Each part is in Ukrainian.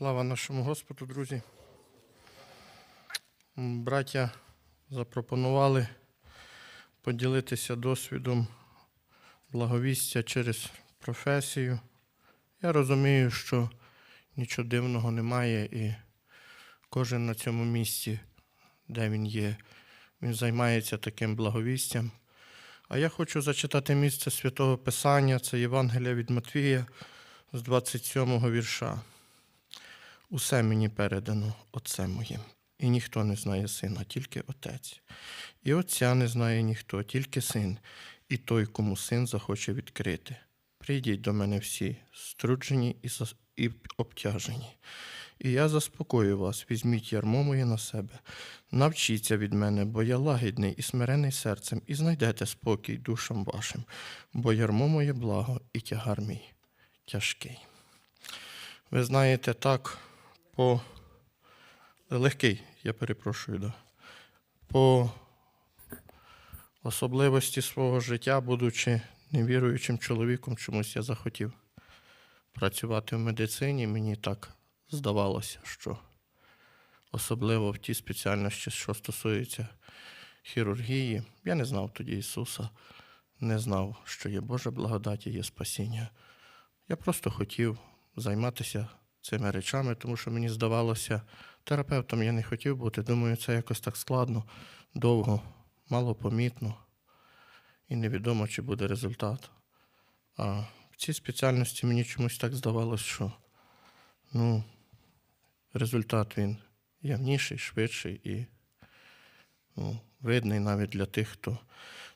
Слава нашому Господу, друзі. Браття запропонували поділитися досвідом благовістя через професію. Я розумію, що нічого дивного немає, і кожен на цьому місці, де він є, він займається таким благовістям. А я хочу зачитати місце святого Писання, це Євангелія від Матвія з 27 вірша. Усе мені передано Отцем моїм, і ніхто не знає сина, тільки Отець. І Отця не знає ніхто, тільки син, і той, кому син захоче відкрити. Прийдіть до мене всі, струджені і, зас- і обтяжені. І я заспокою вас, візьміть ярмо моє на себе, навчіться від мене, бо я лагідний і смирений серцем, і знайдете спокій душам вашим, бо ярмо моє благо і тягар мій тяжкий. Ви знаєте, так, по легкий, я перепрошую, да. по особливості свого життя, будучи невіруючим чоловіком, чомусь я захотів працювати в медицині. Мені так здавалося, що особливо в тій спеціальності, що стосується хірургії, я не знав тоді Ісуса, не знав, що є Божа благодать і є спасіння. Я просто хотів займатися цими речами, тому що мені здавалося, терапевтом я не хотів бути. Думаю, це якось так складно, довго, малопомітно і невідомо, чи буде результат. А в цій спеціальності мені чомусь так здавалося, що ну, результат він явніший, швидший і ну, видний навіть для тих, хто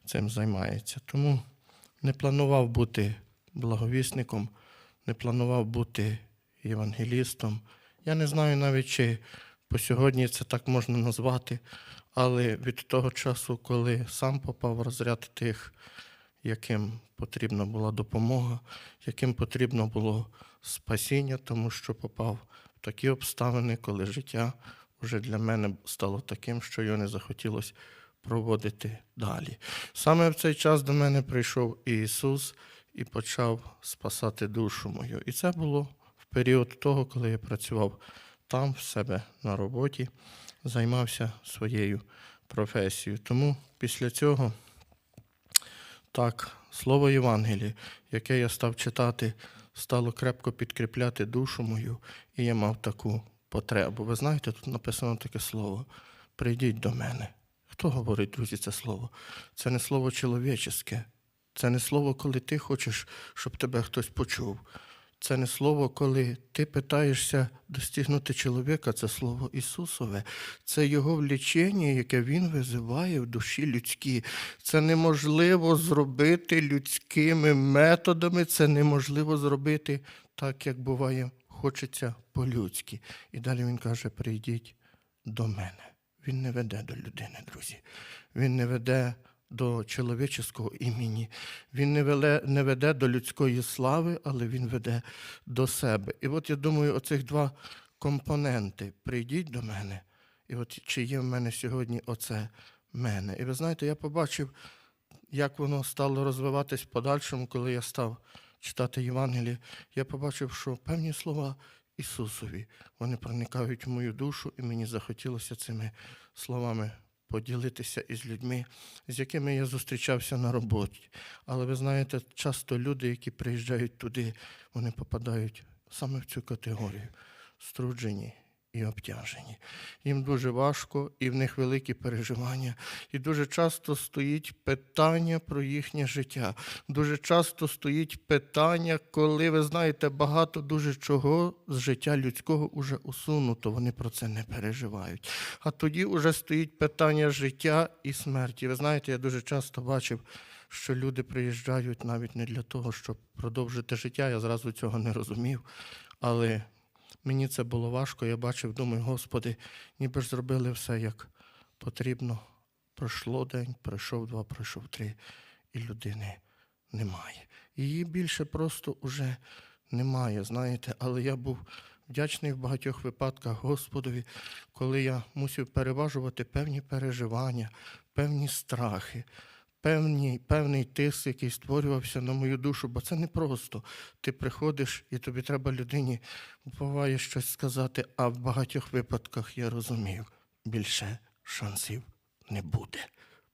цим займається. Тому не планував бути благовісником, не планував бути євангелістом. Я не знаю навіть, чи по сьогодні це так можна назвати, але від того часу, коли сам попав в розряд тих, яким потрібна була допомога, яким потрібно було спасіння, тому що попав в такі обставини, коли життя вже для мене стало таким, що його не захотілося проводити далі. Саме в цей час до мене прийшов Ісус і почав спасати душу мою. І це було період того, коли я працював там, в себе на роботі, займався своєю професією. Тому після цього так, слово Євангелії, яке я став читати, стало крепко підкріпляти душу мою, і я мав таку потребу. Ви знаєте, тут написано таке слово: прийдіть до мене. Хто говорить, друзі, це слово? Це не слово чоловічеське. Це не слово, коли ти хочеш, щоб тебе хтось почув. Це не слово, коли ти питаєшся достигнути чоловіка, це слово Ісусове. Це Його влічення, яке Він визиває в душі людські. Це неможливо зробити людськими методами, це неможливо зробити так, як буває, хочеться по-людськи. І далі він каже: прийдіть до мене. Він не веде до людини, друзі. Він не веде до чоловічого імені. Він не веде, не веде до людської слави, але він веде до себе. І от я думаю, оцих два компоненти прийдіть до мене. І от чи є в мене сьогодні оце мене. І ви знаєте, я побачив, як воно стало розвиватись в подальшому, коли я став читати Євангеліє. Я побачив, що певні слова Ісусові вони проникають в мою душу, і мені захотілося цими словами поділитися із людьми, з якими я зустрічався на роботі. Але ви знаєте, часто люди, які приїжджають туди, вони попадають саме в цю категорію струджені і обтяжені. Їм дуже важко, і в них великі переживання. І дуже часто стоїть питання про їхнє життя. Дуже часто стоїть питання, коли ви знаєте, багато дуже чого з життя людського уже усунуто. Вони про це не переживають. А тоді вже стоїть питання життя і смерті. Ви знаєте, я дуже часто бачив. Що люди приїжджають навіть не для того, щоб продовжити життя. Я зразу цього не розумів. Але Мені це було важко. Я бачив, думаю, Господи, ніби ж зробили все як потрібно. Пройшло день, пройшов два, пройшов три, і людини немає. Її більше просто уже немає, знаєте, але я був вдячний в багатьох випадках Господові, коли я мусив переважувати певні переживання, певні страхи, певний, певний тиск, який створювався на мою душу, бо це не просто. Ти приходиш і тобі треба людині буває щось сказати, а в багатьох випадках я розумів, більше шансів не буде.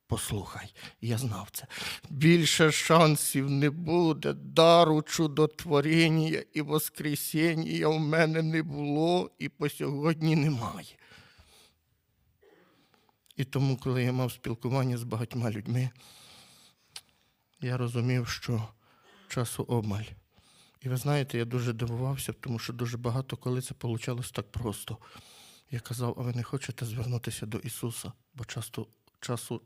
Послухай, я знав це. Більше шансів не буде. Дару чудотворіння і воскресіння в мене не було і по сьогодні немає. І тому, коли я мав спілкування з багатьма людьми, я розумів, що часу обмаль. І ви знаєте, я дуже дивувався, тому що дуже багато коли це вийшло так просто. Я казав, а ви не хочете звернутися до Ісуса, бо часто, часу,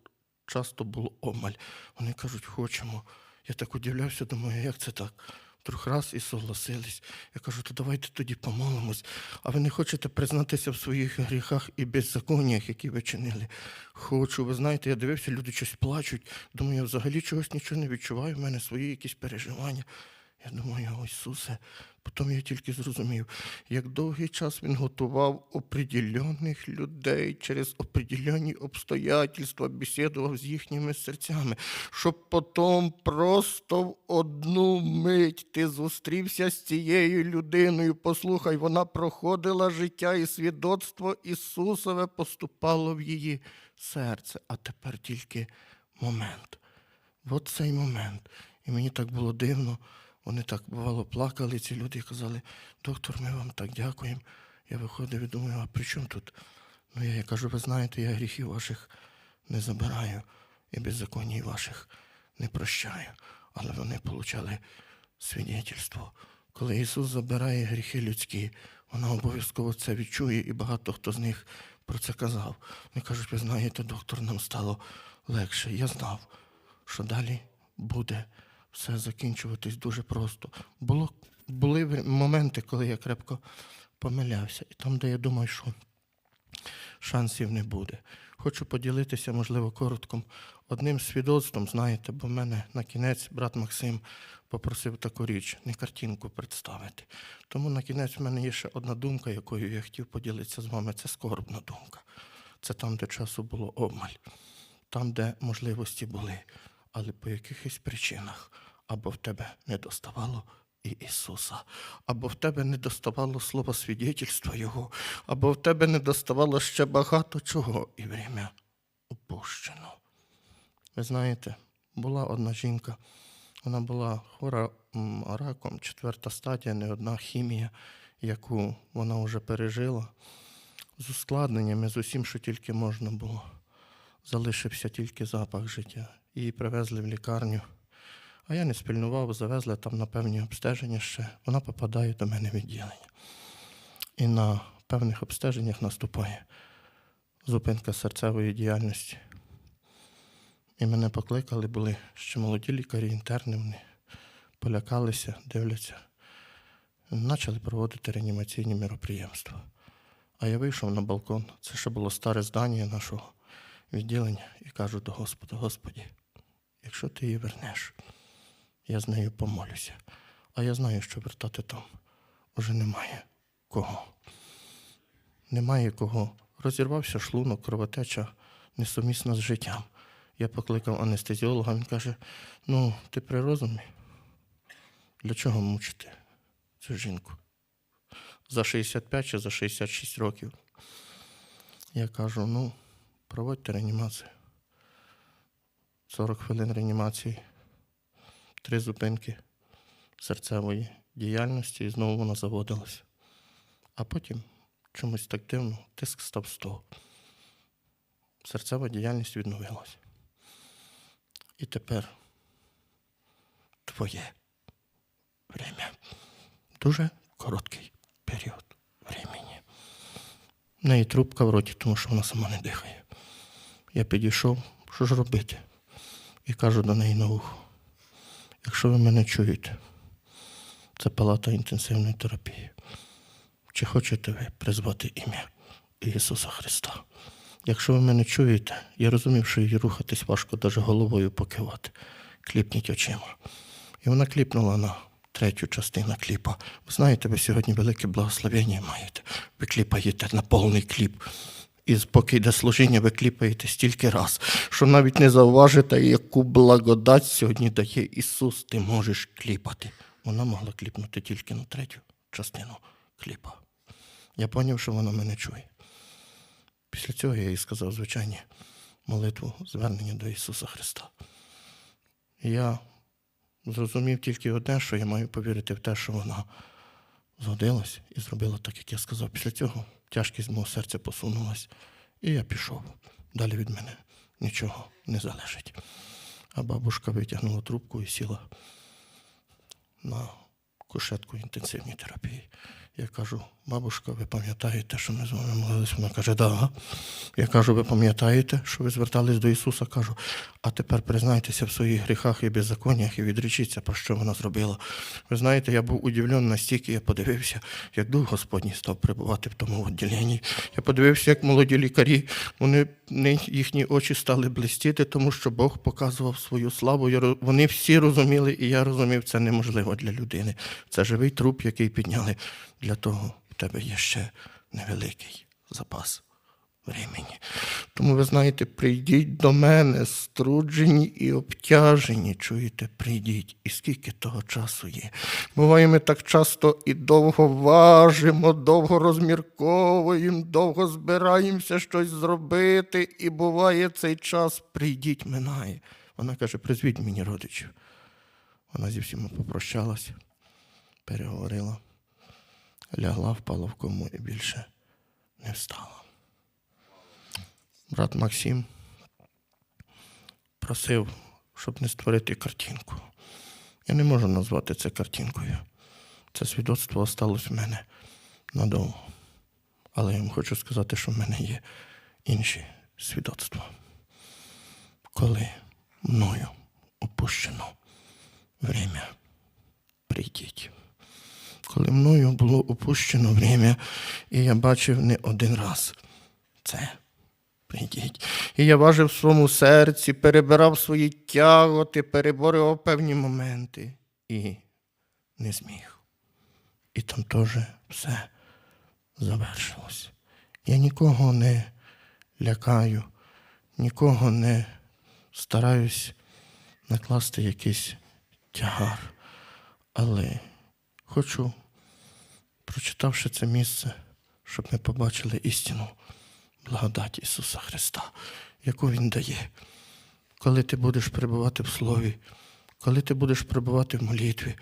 часто було обмаль. Вони кажуть, хочемо. Я так удивлявся, думаю, як це так? Вдруг раз і согласились. Я кажу, то давайте тоді помолимось. А ви не хочете признатися в своїх гріхах і беззаконнях, які ви чинили? Хочу. Ви знаєте, я дивився, люди щось плачуть. Думаю, я взагалі чогось нічого не відчуваю. В мене свої якісь переживання. Я думаю, Ісусе, потім я тільки зрозумів, як довгий час Він готував определених людей через определені обстоятельства, бесідував з їхніми серцями, щоб потім просто в одну мить ти зустрівся з цією людиною. Послухай, вона проходила життя і свідоцтво Ісусове поступало в її серце. А тепер тільки момент. От цей момент. І мені так було дивно. Вони так бувало плакали, ці люди і казали, доктор, ми вам так дякуємо. Я виходив і думаю, а при чому тут? Ну я, я кажу, ви знаєте, я гріхів ваших не забираю і беззаконій ваших не прощаю. Але вони получали свідетельство. Коли Ісус забирає гріхи людські, вона обов'язково це відчує, і багато хто з них про це казав. Вони кажуть, ви знаєте, доктор, нам стало легше. Я знав, що далі буде все закінчуватись дуже просто. Було, були моменти, коли я крепко помилявся, і там, де я думаю, що шансів не буде. Хочу поділитися, можливо, коротко одним свідоцтвом, знаєте, бо в мене на кінець брат Максим попросив таку річ, не картинку представити. Тому на кінець в мене є ще одна думка, якою я хотів поділитися з вами. Це скорбна думка. Це там, де часу було обмаль, там, де можливості були, але по якихось причинах або в тебе не доставало і Ісуса, або в тебе не доставало слова свідетельства Його, або в тебе не доставало ще багато чого, і время упущено. Ви знаєте, була одна жінка, вона була хвора м, раком, четверта стадія, не одна хімія, яку вона вже пережила з ускладненнями, з усім, що тільки можна було. Залишився тільки запах життя. Її привезли в лікарню. А я не спільнував, завезли там на певні обстеження ще. Вона попадає до мене в відділення. І на певних обстеженнях наступає зупинка серцевої діяльності. І мене покликали, були ще молоді лікарі, інтерни, вони полякалися, дивляться. Почали проводити реанімаційні міроприємства. А я вийшов на балкон, це ще було старе здання нашого відділення, і кажу до Господа, Господі, якщо ти її вернеш, я з нею помолюся. А я знаю, що вертати там уже немає кого. Немає кого. Розірвався шлунок, кровотеча несумісна з життям. Я покликав анестезіолога, він каже: ну, ти при розумі? Для чого мучити цю жінку? За 65 чи за 66 років. Я кажу: ну, проводьте реанімацію. 40 хвилин реанімації, три зупинки серцевої діяльності, і знову вона заводилася. А потім чомусь так дивно, тиск став 100. Серцева діяльність відновилась. І тепер твоє время. Дуже короткий період времени. В неї трубка в роті, тому що вона сама не дихає. Я підійшов, що ж робити? І кажу до неї на ухо. Якщо ви мене чуєте, це палата інтенсивної терапії. Чи хочете ви призвати ім'я Ісуса Христа? Якщо ви мене чуєте, я розумів, що їй рухатись важко навіть головою покивати. Кліпніть очима. І вона кліпнула на третю частину кліпа. Ви знаєте, ви сьогодні велике благословення маєте. Ви кліпаєте на повний кліп. І поки йде служіння, ви кліпаєте стільки раз, що навіть не зауважите, яку благодать сьогодні дає Ісус, ти можеш кліпати. Вона могла кліпнути тільки на третю частину кліпа. Я зрозумів, що вона мене чує. Після цього я їй сказав звичайні молитву звернення до Ісуса Христа. Я зрозумів тільки одне, що я маю повірити в те, що вона згодилась і зробила так, як я сказав. Після цього тяжкість мого серця посунулась, і я пішов. Далі від мене нічого не залежить. А бабушка витягнула трубку і сіла на кушетку інтенсивній терапії. Я кажу, бабушка, ви пам'ятаєте, що ми з вами молились? Вона каже, да. Я кажу, ви пам'ятаєте, що ви звертались до Ісуса? Кажу, а тепер признайтеся в своїх гріхах і беззаконнях і відречіться, про що вона зробила. Ви знаєте, я був удивлений настільки, я подивився, як Дух Господній став перебувати в тому відділенні. Я подивився, як молоді лікарі, вони, їхні очі стали блистіти, тому що Бог показував свою славу. Вони всі розуміли, і я розумів, це неможливо для людини. Це живий труп, який підняли. Для того в тебе є ще невеликий запас времени. Тому ви знаєте, прийдіть до мене, струджені і обтяжені. Чуєте, прийдіть. І скільки того часу є. Буває, ми так часто і довго важимо, довго розмірковуємо, довго збираємося щось зробити, і буває цей час прийдіть, минає. Вона каже, призвіть мені родичів. Вона зі всіма попрощалась, переговорила, лягла, впала в кому і більше не встала брат Максим просив, щоб не створити картинку. Я не можу назвати це картинкою. Це свідоцтво осталось в мене надовго. Але я вам хочу сказати, що в мене є інші свідоцтва. Коли мною опущено время, прийдіть. Коли мною було опущено время, і я бачив не один раз це прийдіть. І я важив в своєму серці, перебирав свої тяготи, переборював певні моменти і не зміг. І там теж все завершилось. Я нікого не лякаю, нікого не стараюсь накласти якийсь тягар. Але хочу, прочитавши це місце, щоб ми побачили істину благодать Ісуса Христа, яку Він дає. Коли ти будеш перебувати в Слові, коли ти будеш перебувати в молитві,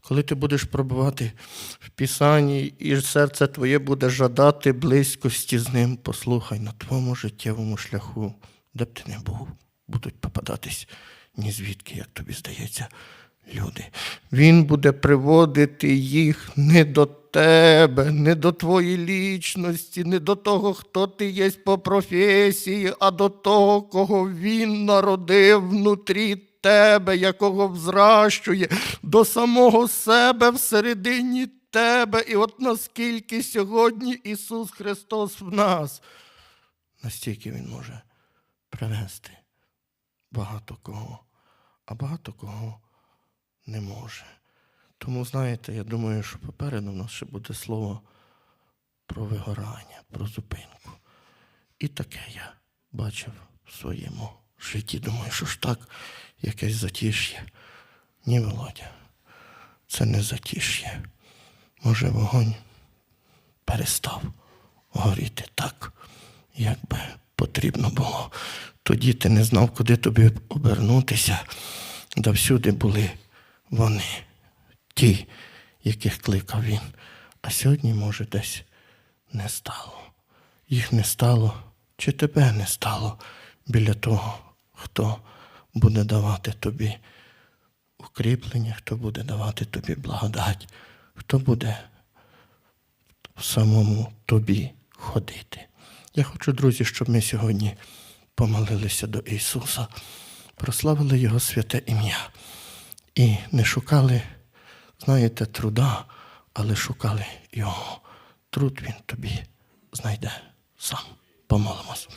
коли ти будеш перебувати в Писанні, і серце твоє буде жадати близькості з ним, послухай на твоєму життєвому шляху, де б ти не був, будуть попадатись ні звідки, як тобі здається, люди. Він буде приводити їх не до тебе, не до твоєї лічності, не до того, хто ти є по професії, а до того, кого він народив внутрі тебе, якого взращує, до самого себе всередині тебе. І от наскільки сьогодні Ісус Христос в нас, настільки Він може привести багато кого, а багато кого не може. Тому, знаєте, я думаю, що попереду в нас ще буде слово про вигорання, про зупинку. І таке я бачив в своєму житті. Думаю, що ж так, якесь затиш'я. Ні, Володя, це не затиш'я. Може, вогонь перестав горіти так, як би потрібно було. Тоді ти не знав, куди тобі обернутися, да всюди були вони, ті, яких кликав він. А сьогодні, може, десь не стало. Їх не стало, чи тебе не стало біля того, хто буде давати тобі укріплення, хто буде давати тобі благодать, хто буде в самому тобі ходити. Я хочу, друзі, щоб ми сьогодні помолилися до Ісуса, прославили Його святе ім'я і не шукали, знаєте, труда, але шукали Його. Труд Він тобі знайде сам. Помолимось.